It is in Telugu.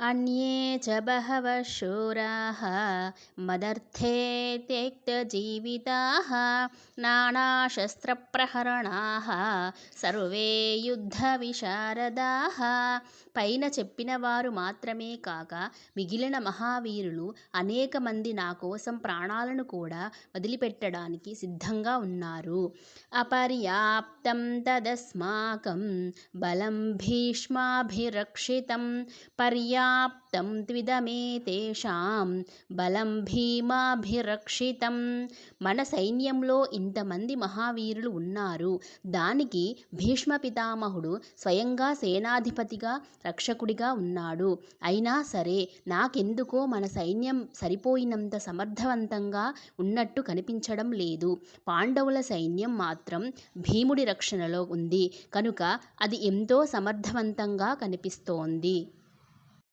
అన్యే చ బహవ శూరాः మదర్థే త్యక్తజీవితాः నానాశస్త్రప్రహరణాः సర్వే యుద్ధవిశారదాः పైన చెప్పిన వారు మాత్రమే కాక మిగిలిన మహావీరులు అనేక మంది నా కోసం ప్రాణాలను కూడా వదిలిపెట్టడానికి సిద్ధంగా ఉన్నారు. అపర్యాప్తం తదస్మాకం బలం భీష్మాభిరక్షితం పర్యా త్విదమే తేషాం బలం భీమాభిరక్షితం. మన సైన్యంలో ఇంతమంది మహావీరులు ఉన్నారు. దానికి భీష్మ పితామహుడు స్వయంగా సేనాధిపతిగా రక్షకుడిగా ఉన్నాడు. అయినా సరే నాకెందుకో మన సైన్యం సరిపోయినంత సమర్థవంతంగా ఉన్నట్టు కనిపించడం లేదు. పాండవుల సైన్యం మాత్రం భీముడి రక్షణలో ఉంది. కనుక అది ఎంతో సమర్థవంతంగా కనిపిస్తోంది.